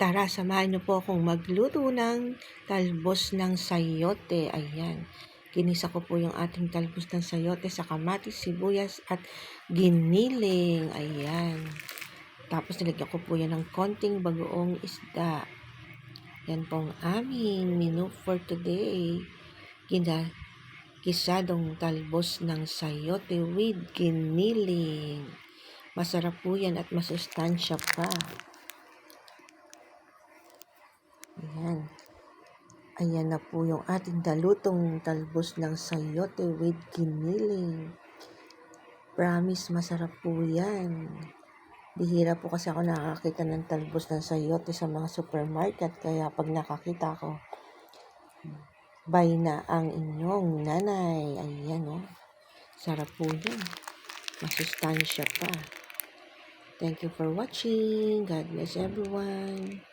Tara, samahan niyo po akong magluto ng talbos ng sayote. Ayan. Kinisa ko po yung ating talbos ng sayote sa kamatis, sibuyas at giniling. Ayan. Tapos nilagyan ko po yan ng konting bagoong isda. Yan po ang aming menu for today. Gina, kisadong talbos ng sayote with giniling. Masarap po yan at masustansya pa. Ayan. Ayan na po yung ating dalutong talbos ng sayote with giniling. Promise, masarap po yan. Bihira po kasi ako nakakita ng talbos ng sayote sa mga supermarket. Kaya pag nakakita ko, buy na ang inyong nanay. Ayan. Oh. Sarap po yan. Masustansya pa. Thank you for watching. God bless everyone.